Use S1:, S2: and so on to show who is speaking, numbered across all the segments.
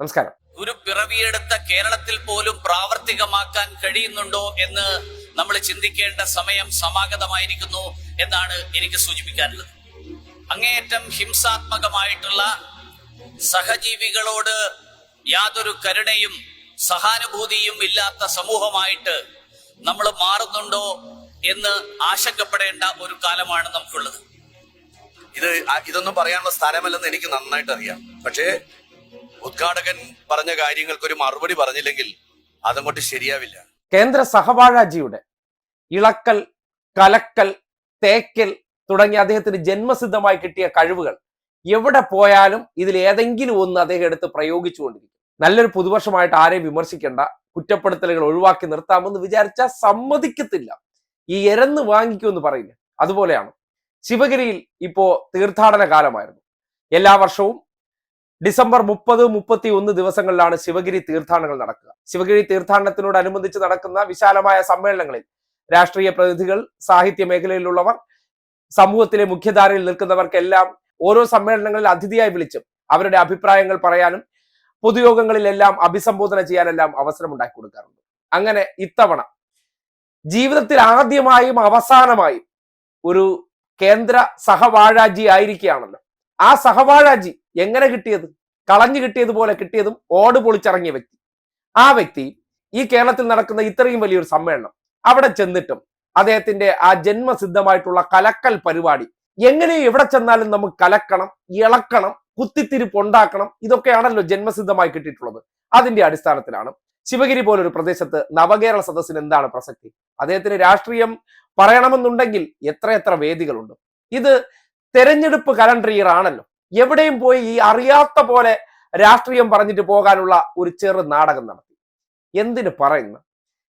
S1: നമസ്കാരം.
S2: ഒരു പിറവിയെടുത്ത കേരളത്തിൽ പോലും പ്രാവർത്തികമാക്കാൻ കഴിയുന്നുണ്ടോ എന്ന് നമ്മൾ ചിന്തിക്കേണ്ട സമയം സമാഗതമായിരിക്കുന്നു എന്നാണ് എനിക്ക് സൂചിപ്പിക്കാനുള്ളത്. അങ്ങേയറ്റം ഹിംസാത്മകമായിട്ടുള്ള സഹജീവികളോട് യാതൊരു കരുണയും സഹാനുഭൂതിയും ഇല്ലാത്ത സമൂഹമായിട്ട് നമ്മൾ മാറുന്നുണ്ടോ എന്ന് ആശങ്കപ്പെടേണ്ട ഒരു കാലമാണ് നമുക്കുള്ളത്.
S3: ഇത് ഇതൊന്നും പറയാനുള്ള സ്ഥലമല്ലെന്ന് എനിക്ക് നന്നായിട്ട് അറിയാം. പക്ഷേ ഉദ്ഘാടകൻ പറഞ്ഞ കാര്യങ്ങൾക്ക് ഒരു മറുപടി പറഞ്ഞില്ലെങ്കിൽ അതങ്ങോട്ട് ശരിയാവില്ല.
S1: കേന്ദ്ര സഹവാഴാജിയുടെ ഇളക്കൽ കലക്കൽ തേക്കൽ തുടങ്ങി അദ്ദേഹത്തിന് ജന്മസിദ്ധമായി കിട്ടിയ കഴിവുകൾ എവിടെ പോയാലും ഇതിൽ ഏതെങ്കിലും ഒന്ന് അദ്ദേഹം എടുത്ത് പ്രയോഗിച്ചുകൊണ്ടിരിക്കും. നല്ലൊരു പുതുവർഷമായിട്ട് ആരെയും വിമർശിക്കേണ്ട. കുറ്റപ്പെടുത്തലുകൾ ഒഴിവാക്കി നിർത്താമെന്ന് വിചാരിച്ചാൽ സമ്മതിക്കത്തില്ല. ഈ എരന്ന് വാങ്ങിക്കുമെന്ന് പറയില്ല അതുപോലെയാണ് ശിവഗിരിയിൽ ഇപ്പോ തീർത്ഥാടന കാലമായിരുന്നു. എല്ലാ വർഷവും ഡിസംബർ മുപ്പത് മുപ്പത്തി ഒന്ന് ദിവസങ്ങളിലാണ് ശിവഗിരി തീർത്ഥാടനങ്ങൾ നടക്കുക. ശിവഗിരി തീർത്ഥാടനത്തിനോടനുബന്ധിച്ച് നടക്കുന്ന വിശാലമായ സമ്മേളനങ്ങളിൽ രാഷ്ട്രീയ പ്രതിനിധികൾ സാഹിത്യ മേഖലയിലുള്ളവർ സമൂഹത്തിലെ മുഖ്യധാരയിൽ നിൽക്കുന്നവർക്കെല്ലാം ഓരോ സമ്മേളനങ്ങളിൽ അതിഥിയായി വിളിച്ചും അവരുടെ അഭിപ്രായങ്ങൾ പറയാനും പൊതുയോഗങ്ങളിലെല്ലാം അഭിസംബോധന ചെയ്യാനെല്ലാം അവസരം ഉണ്ടാക്കി കൊടുക്കാറുണ്ട്. അങ്ങനെ ഇത്തവണ ജീവിതത്തിൽ ആദ്യമായും അവസാനമായും ഒരു കേന്ദ്ര സഹവാഴാജി ആയിരിക്കുകയാണല്ലോ. ആ സഹവാഴാജി എങ്ങനെ കിട്ടിയത്? കളഞ്ഞു കിട്ടിയതുപോലെ കിട്ടിയതും ഓട് പൊളിച്ചിറങ്ങിയ വ്യക്തി. ആ വ്യക്തി ഈ കേരളത്തിൽ നടക്കുന്ന ഇത്രയും വലിയൊരു സമ്മേളനം അവിടെ ചെന്നിട്ടും അദ്ദേഹത്തിന്റെ ആ ജന്മസിദ്ധമായിട്ടുള്ള കലക്കൽ പരിപാടി എങ്ങനെ എവിടെ ചെന്നാലും നമുക്ക് കലക്കണം ഇളക്കണം കുത്തിത്തിരിപ്പ് ഉണ്ടാക്കണം ഇതൊക്കെയാണല്ലോ ജന്മസിദ്ധമായി കിട്ടിയിട്ടുള്ളത്. അതിന്റെ അടിസ്ഥാനത്തിലാണ് ശിവഗിരി പോലൊരു പ്രദേശത്ത് നവകേരള സദസ്സിന് എന്താണ് പ്രസക്തി? അദ്ദേഹത്തിന് രാഷ്ട്രീയം പറയണമെന്നുണ്ടെങ്കിൽ എത്രയെത്ര വേദികളുണ്ട്? ഇത് തെരഞ്ഞെടുപ്പ് കലണ്ടർ ഇയർ ആണല്ലോ. എവിടെയും പോയി ഈ അറിയാത്ത പോലെ രാഷ്ട്രീയം പറഞ്ഞിട്ട് പോകാനുള്ള ഒരു ചെറു നാടകം നടത്തി. എന്തിനു പറയുന്നു?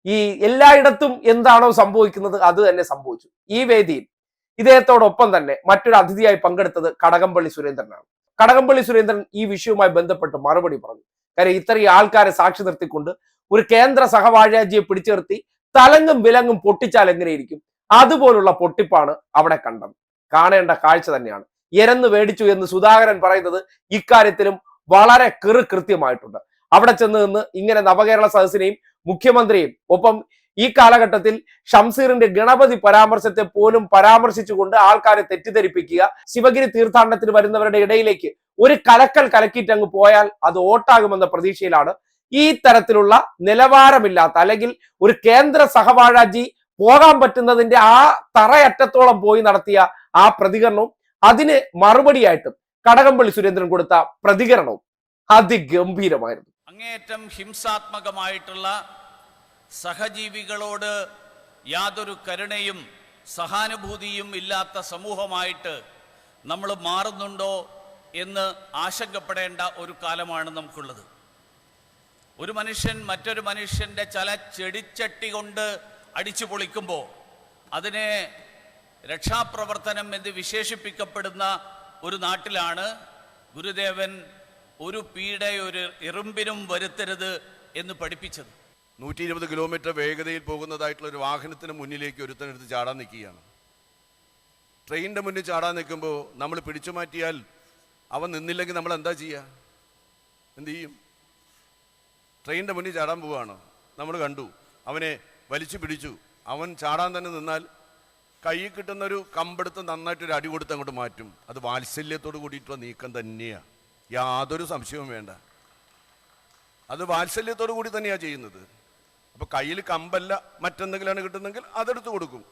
S1: ഈ എല്ലായിടത്തും എന്താണോ സംഭവിക്കുന്നത് അത് തന്നെ സംഭവിച്ചു. ഈ വേദിയിൽ ഇദ്ദേഹത്തോടൊപ്പം തന്നെ മറ്റൊരു അതിഥിയായി പങ്കെടുത്തത് കടകംപള്ളി സുരേന്ദ്രനാണ്. കടകംപള്ളി സുരേന്ദ്രൻ ഈ വിഷയവുമായി ബന്ധപ്പെട്ട് മറുപടി പറഞ്ഞു. കാര്യം ഇത്രയും ആൾക്കാരെ സാക്ഷി നിർത്തിക്കൊണ്ട് ഒരു കേന്ദ്ര സഹവാഴാജിയെ പിടിച്ചു നിർത്തി തലങ്ങും വിലങ്ങും പൊട്ടിച്ചാൽ എങ്ങനെയിരിക്കും? അതുപോലുള്ള പൊട്ടിപ്പാണ് അവിടെ കണ്ടത്. കാണേണ്ട കാഴ്ച തന്നെയാണ്. എരന്ന് മേടിച്ചു എന്ന് സുധാകരൻ പറയുന്നത് ഇക്കാര്യത്തിലും വളരെ കൃ കൃത്യമായിട്ടുണ്ട്. അവിടെ ചെന്ന് നിന്ന് ഇങ്ങനെ നവകേരള സദസ്സിനെയും മുഖ്യമന്ത്രിയും ഒപ്പം ഈ കാലഘട്ടത്തിൽ ഷംസീറിന്റെ ഗണപതി പരാമർശത്തെ പോലും പരാമർശിച്ചുകൊണ്ട് ആൾക്കാരെ തെറ്റിദ്ധരിപ്പിക്കുക ശിവഗിരി തീർത്ഥാടനത്തിന് വരുന്നവരുടെ ഇടയിലേക്ക് ഒരു കലക്കൽ കലക്കിയിട്ട് അങ്ങ് പോയാൽ അത് ഓട്ടാകുമെന്ന പ്രതീക്ഷയിലാണ്. ഈ തരത്തിലുള്ള നിലവാരമില്ലാത്ത അല്ലെങ്കിൽ ഒരു കേന്ദ്ര സഹവാഴാജി പോകാൻ പറ്റുന്നതിന്റെ ആ തറയറ്റത്തോളം പോയി നടത്തിയ ആ പ്രതികരണവും അതിന് മറുപടിയായിട്ടും കടകംപള്ളി സുരേന്ദ്രൻ കൊടുത്ത പ്രതികരണവും അതിഗംഭീരമായിരുന്നു.
S2: അങ്ങേയറ്റം ഹിംസാത്മകമായിട്ടുള്ള സഹജീവികളോട് യാതൊരു കരുണയും സഹാനുഭൂതിയും ഇല്ലാത്ത സമൂഹമായിട്ട് നമ്മൾ മാറുന്നുണ്ടോ എന്ന് ആശങ്കപ്പെടേണ്ട ഒരു കാലമാണ് നമുക്കുള്ളത്. ഒരു മനുഷ്യൻ മറ്റൊരു മനുഷ്യന്റെ ചില ചെടിച്ചട്ടി കൊണ്ട് അടിച്ചു പൊളിക്കുമ്പോൾ അതിനെ രക്ഷാപ്രവർത്തനം എന്ന് വിശേഷിപ്പിക്കപ്പെടുന്ന ഒരു നാട്ടിലാണ് ഗുരുദേവൻ ഒരു പീഡ ഒരു എറുമ്പിനും വരുത്തരുത് എന്ന് പഠിപ്പിച്ചത്.
S3: നൂറ്റി ഇരുപത് കിലോമീറ്റർ വേഗതയിൽ പോകുന്നതായിട്ടുള്ള ഒരു വാഹനത്തിന് മുന്നിലേക്ക് ഒരുത്തനെടുത്ത് ചാടാൻ നിൽക്കുകയാണ്. ട്രെയിനിന്റെ മുന്നിൽ ചാടാൻ നിൽക്കുമ്പോൾ നമ്മൾ പിടിച്ചു മാറ്റിയാൽ അവൻ നിന്നില്ലെങ്കിൽ നമ്മൾ എന്താ ചെയ്യുക എന്ത് ചെയ്യും? ട്രെയിനിന്റെ മുന്നിൽ ചാടാൻ പോവുകയാണ്. നമ്മൾ കണ്ടു. അവനെ വലിച്ചു പിടിച്ചു. അവൻ ചാടാൻ തന്നെ നിന്നാൽ കയ്യിൽ കിട്ടുന്ന ഒരു കമ്പെടുത്ത് നന്നായിട്ടൊരു അടി കൊടുത്ത് അങ്ങോട്ട് മാറ്റും. അത് വാത്സല്യത്തോട് കൂടിയിട്ടുള്ള നീക്കം തന്നെയാണ് യാതൊരു സംശയവും വേണ്ട. അത് വാത്സല്യത്തോടു കൂടി തന്നെയാണ് ചെയ്യുന്നത്. അപ്പോൾ കയ്യിൽ കമ്പല്ല മറ്റെന്തെങ്കിലാണ് കിട്ടുന്നെങ്കിൽ അതെടുത്ത് കൊടുക്കും.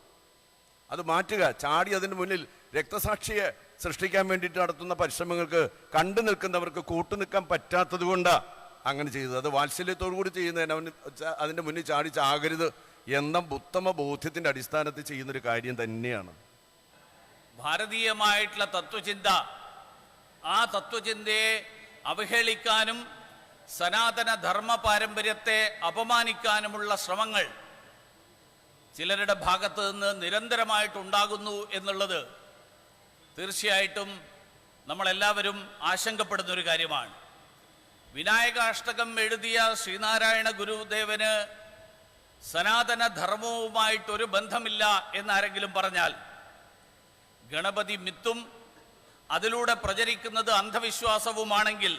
S3: അത് മാറ്റുക. ചാടി അതിന് മുന്നിൽ രക്തസാക്ഷിയെ സൃഷ്ടിക്കാൻ വേണ്ടിയിട്ട് നടത്തുന്ന പരിശ്രമങ്ങൾക്ക് കണ്ടു നിൽക്കുന്നവർക്ക് കൂട്ടു നിൽക്കാൻ പറ്റാത്തത് കൊണ്ടാണ് അങ്ങനെ ചെയ്തത്. അത് വാത്സല്യത്തോടു കൂടി ചെയ്യുന്നതിന് അവന് അതിന്റെ മുന്നിൽ ചാടി ചാകരുത് എന്ന ഉത്തമ ബോധ്യത്തിന്റെ അടിസ്ഥാനത്തിൽ ചെയ്യുന്നൊരു കാര്യം തന്നെയാണ്.
S2: ഭാരതീയമായിട്ടുള്ള തത്വചിന്ത ആ തത്വചിന്തയെ അവഹേളിക്കാനും സനാതന ധർമ്മ പാരമ്പര്യത്തെ അപമാനിക്കാനുമുള്ള ശ്രമങ്ങൾ ചിലരുടെ ഭാഗത്ത് നിന്ന് നിരന്തരമായിട്ടുണ്ടാകുന്നു എന്നുള്ളത് തീർച്ചയായിട്ടും നമ്മളെല്ലാവരും ആശങ്കപ്പെടുന്ന ഒരു കാര്യമാണ്. വിനായകാഷ്ടകം എഴുതിയ ശ്രീനാരായണ ഗുരുദേവന് സനാതന ധർമ്മവുമായിട്ടൊരു ബന്ധമില്ല എന്നാരെങ്കിലും പറഞ്ഞാൽ ഗണപതി മിത്തും അതിലൂടെ പ്രചരിക്കുന്നത് അന്ധവിശ്വാസവുമാണെങ്കിൽ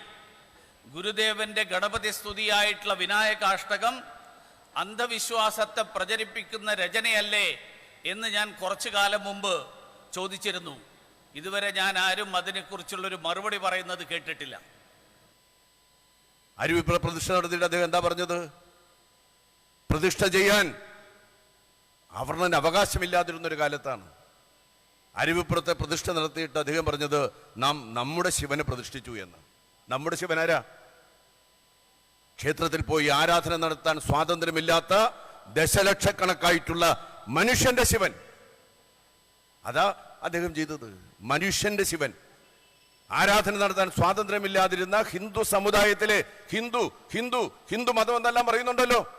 S2: ഗുരുദേവന്റെ ഗണപതി സ്തുതിയായിട്ടുള്ള വിനായകാഷ്ടകം അന്ധവിശ്വാസത്തെ പ്രചരിപ്പിക്കുന്ന രചനയല്ലേ എന്ന് ഞാൻ കുറച്ചു കാലം മുമ്പ് ചോദിച്ചിരുന്നു. ഇതുവരെ ഞാൻ ആരും അതിനെക്കുറിച്ചുള്ളൊരു മറുപടി പറയുന്നത് കേട്ടിട്ടില്ല.
S3: അരുവിപ്ര പ്രതിഷ്ഠ നടത്തിയിട്ട് അദ്ദേഹം എന്താ പറഞ്ഞത്? പ്രതിഷ്ഠ ചെയ്യാൻ അവർണന് അവകാശമില്ലാതിരുന്നൊരു കാലത്താണ്. അരുവിപ്പുറത്തെ പ്രതിഷ്ഠ നടത്തിയിട്ട് അദ്ദേഹം പറഞ്ഞത് നാം നമ്മുടെ ശിവനെ പ്രതിഷ്ഠിച്ചു എന്ന്. നമ്മുടെ ശിവനാരാ ക്ഷേത്രത്തിൽ പോയി ആരാധന നടത്താൻ സ്വാതന്ത്ര്യമില്ലാത്ത ദശലക്ഷക്കണക്കായിട്ടുള്ള മനുഷ്യന്റെ ശിവൻ. അതാ അദ്ദേഹം ചെയ്തത്. മനുഷ്യന്റെ ശിവൻ. ആരാധന നടത്താൻ സ്വാതന്ത്ര്യമില്ലാതിരുന്ന ഹിന്ദു സമുദായത്തിലെ ഹിന്ദു ഹിന്ദു ഹിന്ദു മതം എന്നെല്ലാം പറയുന്നുണ്ടല്ലോ.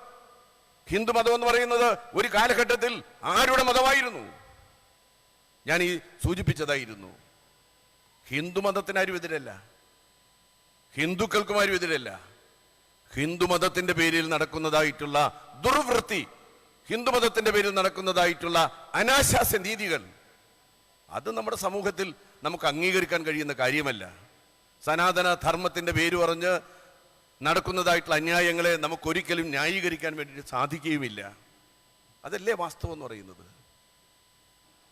S3: ഹിന്ദു മതം എന്ന് പറയുന്നത് ഒരു കാലഘട്ടത്തിൽ ആരുടെ മതമായിരുന്നു? ഞാൻ ഈ സൂചിപ്പിച്ചതായിരുന്നു. ഹിന്ദു മതത്തിന് ആരും എതിരല്ല. ഹിന്ദുക്കൾക്കും ആരും എതിരല്ല. ഹിന്ദു മതത്തിന്റെ പേരിൽ നടക്കുന്നതായിട്ടുള്ള ദുർവൃത്തി ഹിന്ദു മതത്തിന്റെ പേരിൽ നടക്കുന്നതായിട്ടുള്ള അനാശാസ്യ രീതികൾ അത് നമ്മുടെ സമൂഹത്തിൽ നമുക്ക് അംഗീകരിക്കാൻ കഴിയുന്ന കാര്യമല്ല. സനാതന ധർമ്മത്തിന്റെ പേര് പറഞ്ഞ് നടക്കുന്നതായിട്ടുള്ള അന്യായങ്ങളെ നമുക്കൊരിക്കലും ന്യായീകരിക്കാൻ വേണ്ടിയിട്ട് സാധിക്കുകയുമില്ല. അതല്ലേ വാസ്തവം എന്ന് പറയുന്നത്?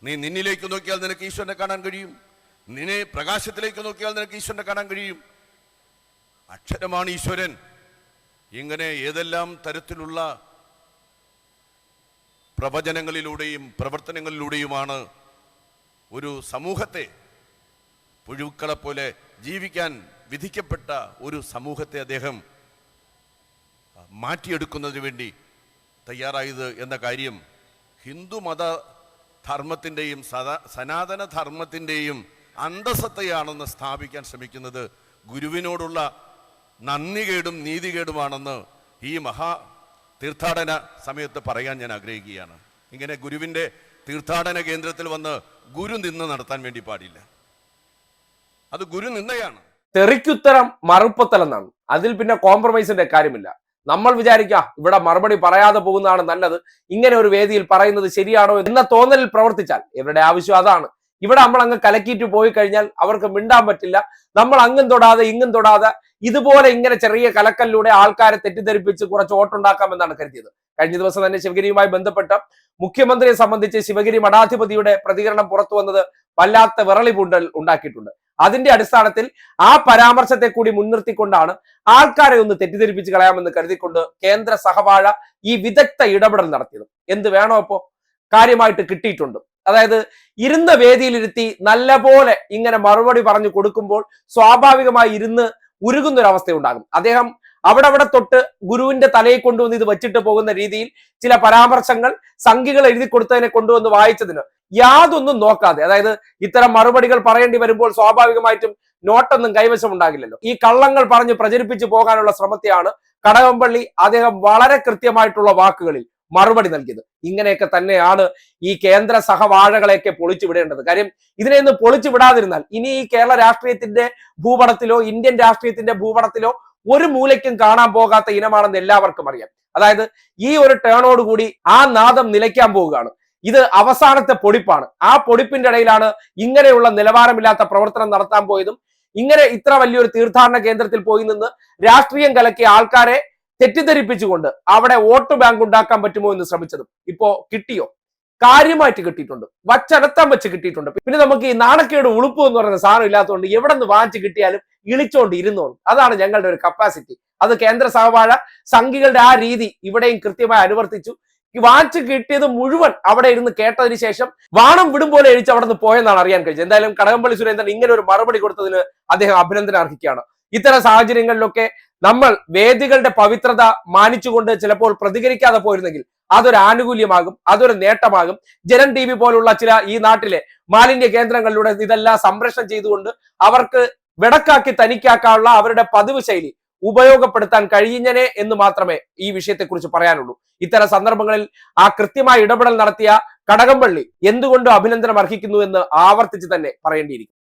S3: നീ നിന്നിലേക്ക് നോക്കിയാൽ നിനക്ക് ഈശ്വരനെ കാണാൻ കഴിയും. നിന്നെ പ്രകാശത്തിലേക്ക് നോക്കിയാൽ നിനക്ക് ഈശ്വരനെ കാണാൻ കഴിയും. അക്ഷരമാണ് ഈശ്വരൻ. ഇങ്ങനെ ഏതെല്ലാം തരത്തിലുള്ള പ്രവചനങ്ങളിലൂടെയും പ്രവർത്തനങ്ങളിലൂടെയുമാണ് ഒരു സമൂഹത്തെ പുഴുക്കളെ പോലെ ജീവിക്കാൻ വിധിക്കപ്പെട്ട ഒരു സമൂഹത്തെ അദ്ദേഹം മാറ്റിയെടുക്കുന്നതിന് വേണ്ടി തയ്യാറായത് എന്ന കാര്യം ഹിന്ദു മത ധർമ്മത്തിന്റെയും സദാ സനാതന ധർമ്മത്തിന്റെയും അന്തസത്തയാണെന്ന് സ്ഥാപിക്കാൻ ശ്രമിക്കുന്നത് ഗുരുവിനോടുള്ള നന്ദികേടും നീതികേടുമാണെന്ന് ഈ മഹാ തീർത്ഥാടന സമയത്ത് പറയാൻ ഞാൻ ആഗ്രഹിക്കുകയാണ്. ഇങ്ങനെ ഗുരുവിന്റെ തീർത്ഥാടന കേന്ദ്രത്തിൽ വന്ന് ഗുരു നിന്ന് നടത്താൻ വേണ്ടി പാടില്ല. അത് ഗുരു നിന്നയാണ്
S1: തെറിക്കുത്തരം മറുപ്പത്തലെന്നാണ്. അതിൽ പിന്നെ കോംപ്രമൈസിന്റെ കാര്യമില്ല. നമ്മൾ വിചാരിക്കുക ഇവിടെ മറുപടി പറയാതെ പോകുന്നതാണ് നല്ലത്. ഇങ്ങനെ ഒരു വേദിയിൽ പറയുന്നത് ശരിയാണോ എന്ന തോന്നലിൽ പ്രവർത്തിച്ചാൽ ഇവരുടെ ആവശ്യം അതാണ്. ഇവിടെ നമ്മൾ അങ്ങ് കലക്കിയിട്ട് പോയി കഴിഞ്ഞാൽ അവർക്ക് മിണ്ടാൻ പറ്റില്ല. നമ്മൾ അങ്ങും തൊടാതെ ഇങ്ങും തൊടാതെ ഇതുപോലെ ഇങ്ങനെ ചെറിയ കലക്കലിലൂടെ ആൾക്കാരെ തെറ്റിദ്ധരിപ്പിച്ച് കുറച്ച് വോട്ടുണ്ടാക്കാമെന്നാണ് കരുതിയത്. കഴിഞ്ഞ ദിവസം തന്നെ ശിവഗിരിയുമായി ബന്ധപ്പെട്ട മുഖ്യമന്ത്രിയെ സംബന്ധിച്ച് ശിവഗിരി മഠാധിപതിയുടെ പ്രതികരണം പുറത്തു വന്നത് വല്ലാത്ത വിറളി പൂണ്ടൽ ഉണ്ടാക്കിയിട്ടുണ്ട്. അതിന്റെ അടിസ്ഥാനത്തിൽ ആ പരാമർശത്തെ കൂടി മുൻനിർത്തിക്കൊണ്ടാണ് ആൾക്കാരെ ഒന്ന് തെറ്റിദ്ധരിപ്പിച്ച് കളയാമെന്ന് കരുതിക്കൊണ്ട് കേന്ദ്ര സഹവാഴ ഈ വിദഗ്ധ ഇടപെടൽ നടത്തിയത്. എന്ത് വേണോ അപ്പോ കാര്യമായിട്ട് കിട്ടിയിട്ടുണ്ട്. അതായത് ഇരുന്ന വേദിയിലിരുത്തി നല്ല പോലെ ഇങ്ങനെ മറുപടി പറഞ്ഞു കൊടുക്കുമ്പോൾ സ്വാഭാവികമായി ഇരുന്ന് ഉരുകുന്നൊരവസ്ഥ ഉണ്ടാകും അദ്ദേഹം അവിടെ അവിടെ തൊട്ട് ഗുരുവിന്റെ തലയിൽ കൊണ്ടുവന്ന് ഇത് വെച്ചിട്ട് പോകുന്ന രീതിയിൽ ചില പരാമർശങ്ങൾ സംഖ്യകൾ എഴുതി കൊടുത്തതിനെ കൊണ്ടുവന്ന് വായിച്ചതിന് യാതൊന്നും നോക്കാതെ അതായത് ഇത്തരം മറുപടികൾ പറയേണ്ടി വരുമ്പോൾ സ്വാഭാവികമായിട്ടും നോട്ടൊന്നും കൈവശം ഉണ്ടാകില്ലല്ലോ ഈ കള്ളങ്ങൾ പറഞ്ഞ് പ്രചരിപ്പിച്ചു പോകാനുള്ള ശ്രമത്തെയാണ് കടകംപള്ളി അദ്ദേഹം വളരെ കൃത്യമായിട്ടുള്ള വാക്കുകളിൽ മറുപടി നൽകിയത്. ഇങ്ങനെയൊക്കെ തന്നെയാണ് ഈ കേന്ദ്ര സഹവാഴകളെയൊക്കെ പൊളിച്ചു വിടേണ്ടത്. കാര്യം ഇതിനെയൊന്നും പൊളിച്ചു വിടാതിരുന്നാൽ ഇനി ഈ കേരള രാഷ്ട്രീയത്തിന്റെ ഭൂപടത്തിലോ ഇന്ത്യൻ രാഷ്ട്രീയത്തിന്റെ ഭൂപടത്തിലോ ഒരു മൂലയ്ക്കും കാണാൻ പോകാത്ത ഇനമാണെന്ന് എല്ലാവർക്കും അറിയാം. അതായത് ഈ ഒരു ടേണോട് കൂടി ആ നാദം നിലയ്ക്കാൻ പോവുകയാണ്. ഇത് അവസാനത്തെ പൊടിപ്പാണ്. ആ പൊടിപ്പിന്റെ ഇടയിലാണ് ഇങ്ങനെയുള്ള നിലവാരമില്ലാത്ത പ്രവർത്തനം നടത്താൻ പോയതും ഇങ്ങനെ ഇത്ര വലിയൊരു തീർത്ഥാടന കേന്ദ്രത്തിൽ പോയി നിന്ന് രാഷ്ട്രീയം കലക്കിയ ആൾക്കാരെ തെറ്റിദ്ധരിപ്പിച്ചുകൊണ്ട് അവിടെ വോട്ട് ബാങ്ക് ഉണ്ടാക്കാൻ പറ്റുമോ എന്ന് ശ്രമിച്ചതും. ഇപ്പോ കിട്ടിയോ? കാര്യമായിട്ട് കിട്ടിയിട്ടുണ്ട്. വച്ചടത്താൻ വെച്ച് കിട്ടിയിട്ടുണ്ട്. പിന്നെ നമുക്ക് ഈ നാണക്കേട് ഉളുപ്പ് എന്ന് പറയുന്ന സാധനം ഇല്ലാത്തതുകൊണ്ട് എവിടെ നിന്ന് വാങ്ങിച്ച് കിട്ടിയാലും ഇളിച്ചോണ്ട് ഇരുന്നോളും. അതാണ് ഞങ്ങളുടെ ഒരു കപ്പാസിറ്റി അത് കേന്ദ്ര സഹവാഴ സംഘികളുടെ ആ രീതി ഇവിടെയും കൃത്യമായി അനുവർത്തിച്ചു. വാച്ച് കിട്ടിയത് മുഴുവൻ അവിടെ ഇരുന്ന് കേട്ടതിന് ശേഷം വാണം വിടും പോലെ എഴിച്ച് അവിടെ നിന്ന് പോയെന്നാണ് അറിയാൻ കഴിഞ്ഞത്. എന്തായാലും കടകംപള്ളി സുരേന്ദ്രൻ ഇങ്ങനെ ഒരു മറുപടി കൊടുത്തതിന് അദ്ദേഹം അഭിനന്ദനം അർഹിക്കുകയാണ് ഇത്തരം സാഹചര്യങ്ങളിലൊക്കെ നമ്മൾ വേദികളുടെ പവിത്രത മാനിച്ചുകൊണ്ട് ചിലപ്പോൾ പ്രതികരിക്കാതെ പോയിരുന്നെങ്കിൽ അതൊരു ആനുകൂല്യമാകും അതൊരു നേട്ടമാകും. ജനൻ ടി വി പോലുള്ള ചില ഈ നാട്ടിലെ മാലിന്യ കേന്ദ്രങ്ങളിലൂടെ ഇതെല്ലാം സംരക്ഷണം ചെയ്തുകൊണ്ട് അവർക്ക് വിടക്കാക്കി തനിക്കാക്കാനുള്ള അവരുടെ പതിവ് ശൈലി ഉപയോഗപ്പെടുത്താൻ കഴിഞ്ഞനെ എന്ന് മാത്രമേ ഈ വിഷയത്തെക്കുറിച്ച് പറയാനുള്ളൂ. ഇത്തരം സന്ദർഭങ്ങളിൽ ആ കൃത്യമായ ഇടപെടൽ നടത്തിയ കടകംപള്ളി എന്തുകൊണ്ടും അഭിനന്ദനം അർഹിക്കുന്നു എന്ന് ആവർത്തിച്ച് തന്നെ പറയേണ്ടിയിരിക്കും